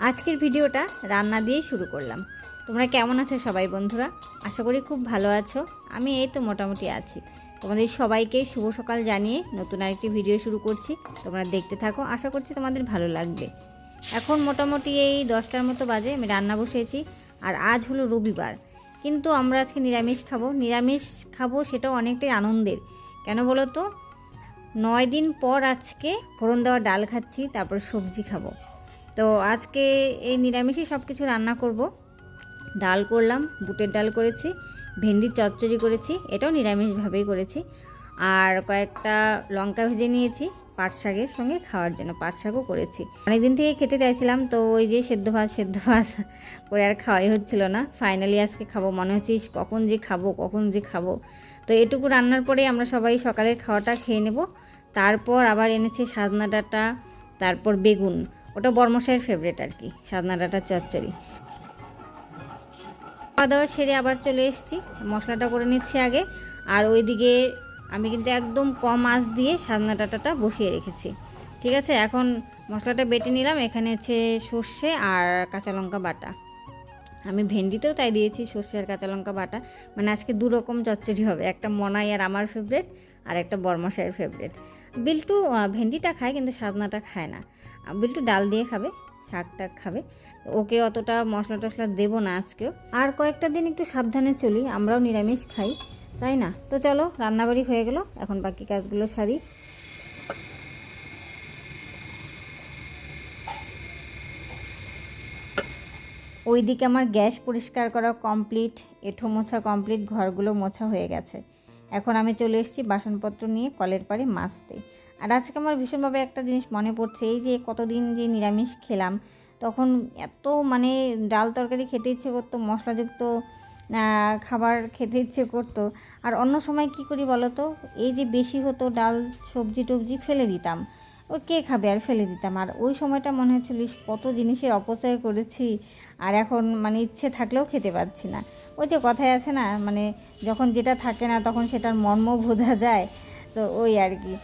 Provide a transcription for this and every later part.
আজকের ভিডিওটা রান্না দিয়েই শুরু করলাম। তোমরা কেমন আছো সবাই বন্ধুরা? আশা করি খুব ভালো আছো। আমি এই তো মোটামুটি আছি। তোমাদের সবাইকে শুভ সকাল জানিয়ে নতুন আরেকটি ভিডিও শুরু করছি। তোমরা দেখতে থাকো, আশা করছি তোমাদের ভালো লাগবে। এখন মোটামুটি এই দশটার মতো বাজে, আমি রান্না বসেছি, আর আজ হলো রবিবার। কিন্তু আমরা আজকে নিরামিষ খাব। নিরামিষ খাব সেটাও অনেকটাই আনন্দের। কেন বলো তো? নয় দিন পর আজকে ফোড়ন দেওয়া ডাল খাচ্ছি, তারপর সবজি খাব। তো আজকে এই নিরামিষই সব কিছু রান্না করব। ডাল করলাম, বুটের ডাল করেছি, ভেন্ডির চচ্চড়ি করেছি, এটাও নিরামিষভাবেই করেছি। আর কয়েকটা লঙ্কা ভেজে নিয়েছি, পাট শাকের সঙ্গে খাওয়ার জন্য পাট শাকও করেছি। অনেকদিন থেকে খেতে চাইছিলাম, তো ওই যে সেদ্ধ ভাত সেদ্ধ ভাত করে আর খাওয়াই হচ্ছিল না। ফাইনালি আজকে খাব, মনে হচ্ছে কখন যে খাব, কখন যে খাব? তো এটুকু রান্নার পরে আমরা সবাই সকালের খাওয়াটা খেয়ে নেব। তারপর আবার এনেছে সাজনা ডাঁটা, তারপর বেগুন। ওটা বর্মশাইয়ের ফেভারেট আর কি সাদনা ডাঁটার চচ্চড়ি। খাওয়া দাওয়া সেরে আবার চলে এসেছি, মশলাটা করে নিচ্ছি আগে, আর ওইদিকে আমি কিন্তু একদম কম আঁচ দিয়ে সাদনা ডাঁটাটা বসিয়ে রেখেছি। ঠিক আছে, এখন মশলাটা বেটে নিলাম, এখানে হচ্ছে সর্ষে আর কাঁচা লঙ্কা বাটা। আমি ভেন্ডিতেও তাই দিয়েছি, সর্ষে আর কাঁচা লঙ্কা বাটা। মানে আজকে দু রকম চচ্চড়ি হবে, একটা মনাই আর আমার ফেভারেট আর একটা বর্মশাইয়ের ফেভারেট বিল্টু ভেন্ডিটা খায় কিন্তু সাজনাটা খায় না। বিল্টু ডাল দিয়ে খাবে শাক টাক খাবে। ওকে অতটা মশলা টশলা দেবো না আজকেও। আর কয়েকটা দিন একটু সাবধানে চলি, আমরাও নিরামিষ খাই, তাই না? তো চলো, রান্নাবাড়ি হয়ে গেল, এখন বাকি কাজগুলো সারি। ওইদিকে আমার গ্যাস পরিষ্কার করা কমপ্লিট এঁঠো মোছা কমপ্লিট ঘরগুলো মোছা হয়ে গেছে। এখন আমি চলে এসেছি বাসনপত্র নিয়ে কলের পাড়ে মাজতে। আর আজকে আমার ভীষণভাবে একটা জিনিস মনে পড়ছে, এই যে কতদিন যে নিরামিষ খেলাম, তখন এত মানে ডাল তরকারি খেতে ইচ্ছে করতো, মশলাযুক্ত খাবার খেতে ইচ্ছে করতো। আর অন্য সময় কি করি বলো তো এই যে বেশি হতো ডাল সবজি টবজি ফেলে দিতাম। ও কে খাবে? আর ফেলে দিতাম। আর ওই সময়টা মনে হচ্ছিল কত জিনিসের অপচয় করেছি। আর এখন মানে ইচ্ছে থাকলেও খেতে পাচ্ছি না। ওই যে কথায় আছে না মানে যখন যেটা থাকে না, তখন সেটার মর্ম বোঝা যায়। তো ওই আর কি।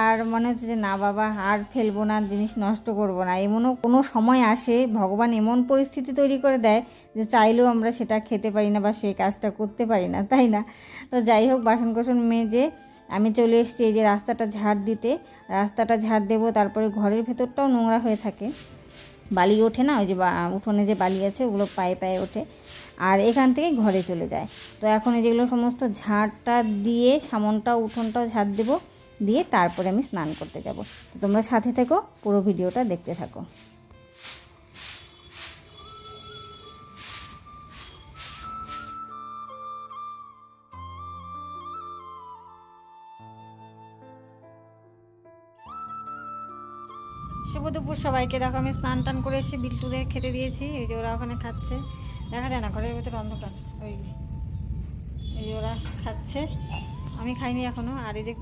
আর মনে হচ্ছে যে, না বাবা, আর ফেলব না, জিনিস নষ্ট করব না। এমনও কোনো সময় আসে, ভগবান এমন পরিস্থিতি তৈরি করে দেয় যে, চাইলেও আমরা সেটা খেতে পারি না বা সেই কাজটা করতে পারি না, তাই না? তো যাই হোক বাসন কোসন মেজে আমি চলে এসেছি এই যে রাস্তাটা ঝাড় দিতে। রাস্তাটা ঝাড় দেবো, তারপরে ঘরের ভেতরটাও নোংরা হয়ে থাকে। বালি ওঠে না? ওই যে উঠোনে যে বালি আছে, ওগুলো পায়ে পায়ে ওঠে। আর এখান থেকে ঘরে চলে যায়। তো এখন এই যেগুলো সমস্ত ঝাড়টা দিয়ে, সামনটাও, উঠোনটাও ঝাড় দেবো। দিয়ে তারপরে আমি স্নান করতে যাব। তো তোমরা সাথে থেকো, পুরো ভিডিওটা দেখতে থাকো। শুভ দুপুর সবাইকে। দেখো, আমি স্নান টান করে এসে বিল্টুদের খেতে দিয়েছি। এই যে ওরা ওখানে খাচ্ছে। দেখা যায় না, ঘরের ভেতরে অন্ধকার। ওই এই যে ওরা খাচ্ছে। আমি খাইনি এখনও। আর এই যে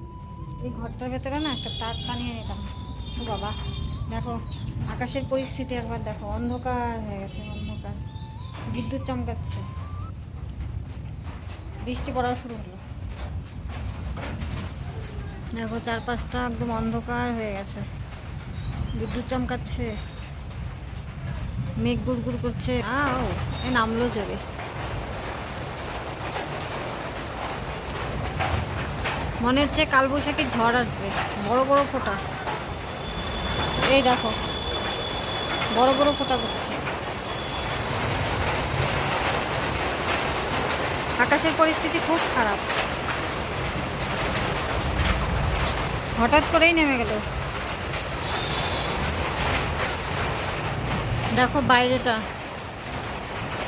এই ঘরটার ভেতরে না একটা তার টানিয়ে নিতাম। ও বাবা। দেখো, আকাশের পরিস্থিতি একবার দেখো। অন্ধকার হয়ে গেছে, অন্ধকার। বিদ্যুৎ চমকাচ্ছে। বৃষ্টি পড়া শুরু হলো। দেখো, চারপাশটা একদম অন্ধকার হয়ে গেছে। বিদ্যুৎ চমকাচ্ছে, মেঘ গুড় গুড় করছে। আও, এ নামলো জোরে। মনে হচ্ছে কালবৈশাখী ঝড় আসবে, বড় বড় ফোঁটা। এই দেখো, বড় বড় ফোঁটা করছে। আকাশের পরিস্থিতি খুব খারাপ। হঠাৎ করেই নেমে গেল। দেখো বাইরেটা।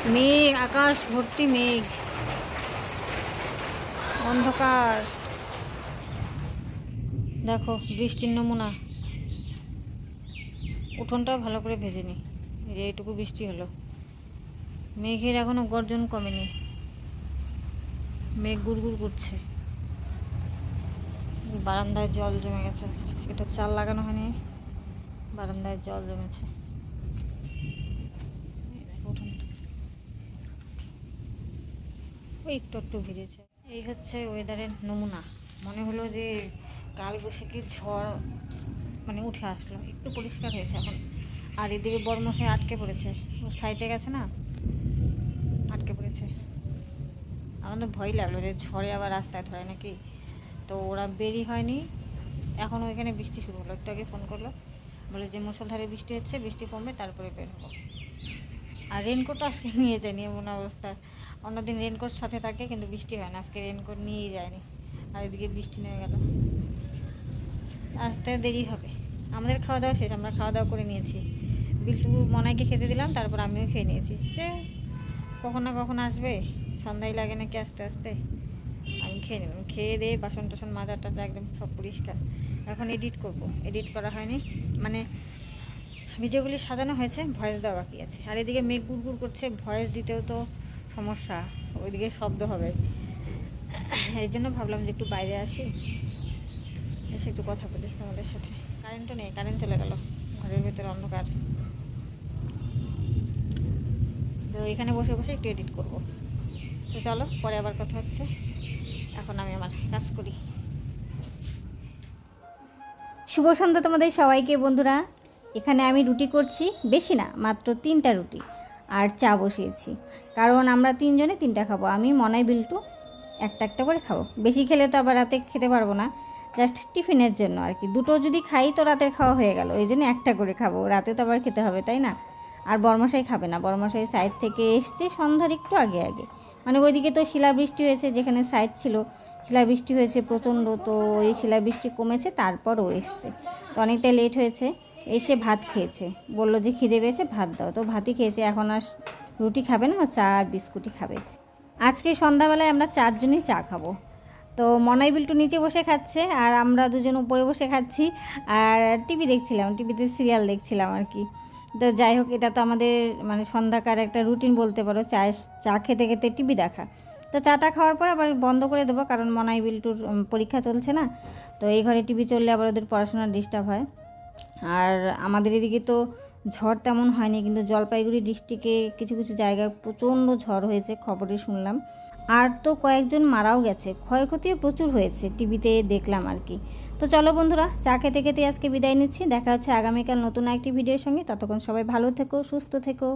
মেঘ, আকাশ ভর্তি মেঘ। অন্ধকার। দেখো, বৃষ্টির নমুনা। উঠোনটাও ভালো করে ভেজে নি। যে এইটুকু বৃষ্টি হলো। মেঘের এখনও গর্জন কমেনি। মেঘ গুড়গুড় করছে। বারান্দায় জল জমে গেছে। এটা চাল লাগানো হয়নি। বারান্দায় জল জমেছে উঠোনটা ওই একটু একটু ভিজেছে। এই হচ্ছে ওয়েদারের নমুনা। মনে হলো যে কাল বৈশাখীর ঝড় মানে উঠে আসলো। একটু পরিষ্কার হয়েছে এখন। আর এদিকে বড় মশাই আটকে পড়েছে। ও সাইডে গেছে না? আটকে পড়েছে। আমার তো ভয় লাগল যে ঝড়ে আবার রাস্তায় ধরে নাকি। তো ওরা বেরি হয়নি। এখন ওইখানে বৃষ্টি শুরু হলো। একটু আগে ফোন করল। বলে যে মুসলধারে বৃষ্টি হচ্ছে, বৃষ্টি কমবে, তারপরে বের হব। আর রেনকোট আজকে নিয়ে যায়নি, এমন অবস্থা। অন্যদিন রেনকোট সাথে থাকে, কিন্তু বৃষ্টি হয় না। আজকে রেনকোট নিয়েই যায়নি। আর এদিকে বৃষ্টি নেমে গেল। আসতে দেরি হবে। আমাদের খাওয়া দাওয়া শেষ, আমরা খাওয়া দাওয়া করে নিয়েছি। বিল্টু মনাইকে খেতে দিলাম, তারপর আমিও খেয়ে নিয়েছি। সে কখন না কখন আসবে সন্ধ্যায় লাগে নাকি আস্তে আস্তে। আমি খেয়ে নেব। খেয়ে দিয়ে বাসন টাসন মাজা টাজা একদম সব পরিষ্কার। এখন এডিট করব। এডিট করা হয়নি। মানে ভিডিওগুলি সাজানো হয়েছে ভয়েস দেওয়া বাকি আছে। আর এদিকে মেঘ গুড় করছে ভয়েস দিতেও তো সমস্যা, ওইদিকে শব্দ হবে। এই জন্য ভাবলাম যে একটু বাইরে আসি, এসে একটু কথা বলি তোমাদের সাথে। কারেন্টও নেই কারেন্ট চলে গেল, ঘরের ভেতরে অন্ধকার। তো এখানে বসে বসে একটু এডিট করব। তো চলো, পরে আবার কথা হচ্ছে। এখন আমি আমার কাজ করি। শুভ সন্ধ্যা তোমাদের সবাইকে, বন্ধুরা। এখানে আমি রুটি করছি, বেশি না, মাত্র তিনটা রুটি। আর চা বসিয়েছি। কারণ আমরা তিনজনে তিনটা খাব। আমি, মনাই, বিল্টু একটা একটা করে খাব। বেশি খেলে তো আবার রাতে খেতে পারব না। জাস্ট টিফিনের জন্য আর কি। দুটো যদি খাই তো রাতের খাওয়া হয়ে গেল। ওই জন্য একটা করে খাব। রাতে তো আবার খেতে হবে, তাই না? আর বরমশাই খাবে না। বরমশাই সাইড থেকে এসছে সন্ধ্যার একটু আগে আগে। মানে ওইদিকে তো শিলাবৃষ্টি হয়েছে, যেখানে সাইড ছিল। শিলাবৃষ্টি হয়েছে প্রচণ্ড, তো ওই শিলাবৃষ্টি কমেছে, তারপরও এসছে। তো অনেকটা লেট হয়েছে। এসে ভাত খেয়েছে। বলল যে খিদে পেয়েছে, ভাত দাও। তো ভাতই খেয়েছে, এখন আর রুটি খাবে না, চা আর বিস্কুটই খাবে। আজকে সন্ধ্যাবেলায় আমরা চারজনই চা খাব। তো মনাই বিল্টু নিচে বসে খাচ্ছে, আর আমরা দুজন উপরে বসে খাচ্ছি। আর টিভি দেখছিলাম, টিভিতে সিরিয়াল দেখছিলাম আর কি। তো যাই হোক, এটা তো আমাদের মানে সন্ধ্যাকার একটা রুটিন বলতে পারো চা চা খেতে খেতে টিভি দেখা। তো চাটা খাওয়ার পর আবার বন্ধ করে দেবো, কারণ মনাই বিল্টুর পরীক্ষা চলছে না। তো এই ঘরে টিভি চললে আবার ওদের পড়াশোনার ডিস্টার্ব হয়। আর আমাদের এদিকে তো ঝড় তেমন হয়নি, কিন্তু জলপাইগুড়ি ডিস্ট্রিক্টে কিছু কিছু জায়গায় প্রচণ্ড ঝড় হয়েছে খবরে শুনলাম। আর তো কয়েকজন মারাও গেছে, ক্ষয়ক্ষতিও প্রচুর হয়েছে টিভিতে দেখলাম আর কি। তো চলো বন্ধুরা, চা খেতে খেতে আজকে বিদায় নিচ্ছি, দেখা হচ্ছে আগামীকাল নতুন একটি ভিডিওর সঙ্গে, ততক্ষণ সবাই ভালো থেকো, সুস্থ থেকো।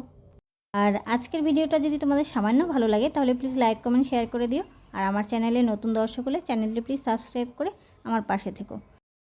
আর আজকের ভিডিওটা যদি তোমাদের সামান্য ভালো লাগে, তাহলে প্লিজ লাইক কমেন্ট শেয়ার করে দিও। আর আমার চ্যানেলে নতুন দর্শক হলে চ্যানেলটি প্লিজ সাবস্ক্রাইব করে আমার পাশে থেকো।